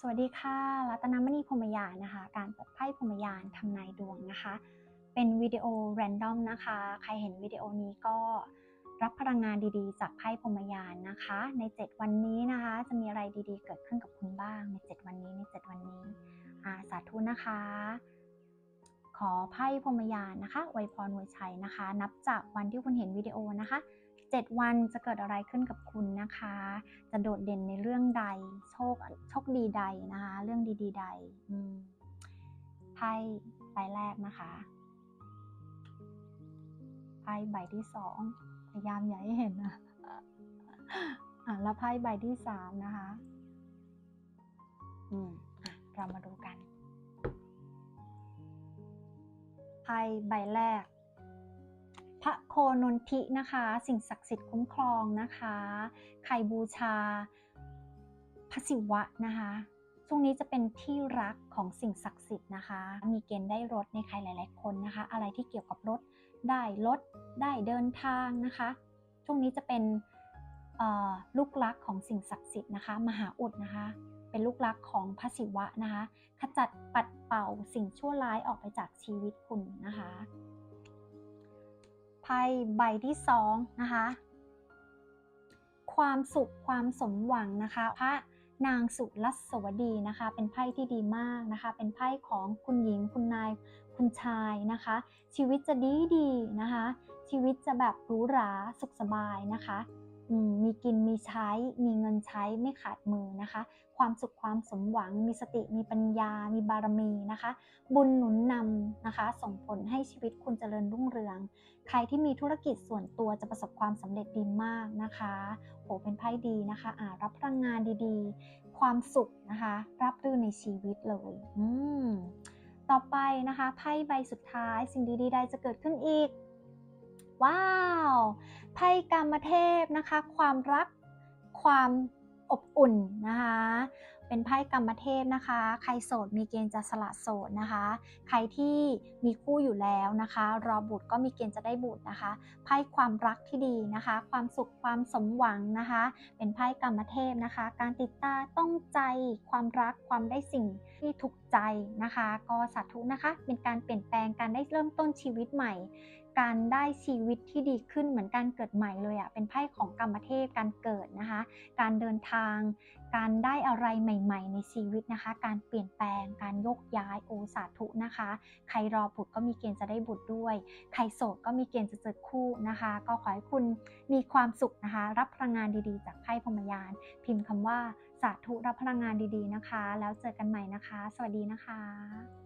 สวัสดีค่ะ รัตนมณีพรมยานนะคะ การเปิดไพ่พรมยานทำนายดวงนะคะ เป็นวิดีโอแรนดอมนะคะ ใครเห็นวิดีโอนี้ก็รับพลังงานดีๆ จากไพ่พรมยานนะคะ ใน 7 วันนี้นะคะ จะมีอะไรดีๆ เกิดขึ้นกับคุณบ้าง ใน 7 วันนี้ใน 7 วันนี้อาสาธุนะคะ ขอไพ่พรมยานนะคะอวยพรอวยชัยนะคะ นับจากวันที่คุณเห็นวิดีโอนะคะ 7 วันจะเกิดอะไรขึ้นกับคุณนะคะ จะโดดเด่นในเรื่องใด โชคโชคดีใดนะคะ เรื่องดี ๆ ใดไพ่ใบแรกนะคะไพ่ใบที่สองพยายามอย่าให้เห็นนะอะแล้วไพ่ใบที่สามนะคะ อืมอะเรามาดูกันไพ่ใบแรก ระโคนนทินะคะ สิ่งศักดิ์สิทธิ์คุ้มครองนะคะ ใครบูชาพระศิวะนะคะช่วงนี้จะเป็นที่รักของสิ่งศักดิ์สิทธิ์นะคะ มีเกณฑ์ได้รถในใครหลาย ๆ คนนะคะ อะไรที่เกี่ยวกับรถได้รถได้เดินทางนะคะ ช่วงนี้จะเป็นลูกรักของสิ่งศักดิ์สิทธิ์นะคะ มหาอุดนะคะ เป็นลูกรักของพระศิวะนะคะ ขจัดปัดเป่าสิ่งชั่วร้ายออกไปจากชีวิตคุณนะคะ ไพ่ใบที่สองนะคะ ความสุขความสมหวังนะคะพระนางสุรัสวดีนะคะ เป็นไพ่ที่ดีมากนะคะ เป็นไพ่ของคุณหญิงคุณนายคุณชายนะคะ ชีวิตจะดีดีนะคะ ชีวิตจะแบบหรูหราสุขสบายนะคะ มีกินมีใช้ มีเงินใช้ไม่ขาดมือนะคะ ความสุขความสมหวัง มีสติมีปัญญา มีบารมีนะคะ บุญหนุนนำนะคะ ส่งผลให้ชีวิตคุณเจริญรุ่งเรือง ใครที่มีธุรกิจส่วนตัวจะประสบความสำเร็จดีมากนะคะโหเป็นไพ่ดีนะคะอ่ารับพลังงานดีๆ ความสุขนะคะ รับรื่นในชีวิตเลยอืมต่อไปนะคะไพ่ใบสุดท้ายสิ่งดีๆใดจะเกิดขึ้นอีกว้าว ไพ่กรรมเทพนะคะ ความรักความอบอุ่นนะคะ เป็นไพ่กรรมเทพนะคะ ใครโสดมีเกณฑ์จะสละโสดนะคะ ใครที่มีคู่อยู่แล้วนะคะ รอบุตรก็มีเกณฑ์จะได้บุตรนะคะ ไพ่ความรักที่ดีนะคะ ความสุขความสมหวังนะคะ เป็นไพ่กรรมเทพนะคะ การติดตาต้องใจ ความรักความได้สิ่งที่ถูกใจนะคะ ก็สาธุนะคะ เป็นการเปลี่ยนแปลงการได้เริ่มต้นชีวิตใหม่ การได้ชีวิตที่ดีขึ้นเหมือนการเกิดใหม่เลยอะ่ะเป็นไพ่ของกรรมเทพการเกิดนะคะ การเดินทาง การได้อะไรใหม่ ๆ ในชีวิตนะคะ การเปลี่ยนแปลง การโยกย้ายโอสาธุนะคะ ใครรอบุตรก็มีเกณฑ์จะได้บุตรด้วย ใครโสดก็มีเกณฑ์จะเจอคู่นะคะ ก็ขอให้คุณมีความสุขนะคะ รับพลังงานดีๆ จากไพ่พรหมยาน พิมพ์คำว่าสาธุรับพลังงานดีๆนะคะ แล้วเจอกันใหม่นะคะ สวัสดีนะคะ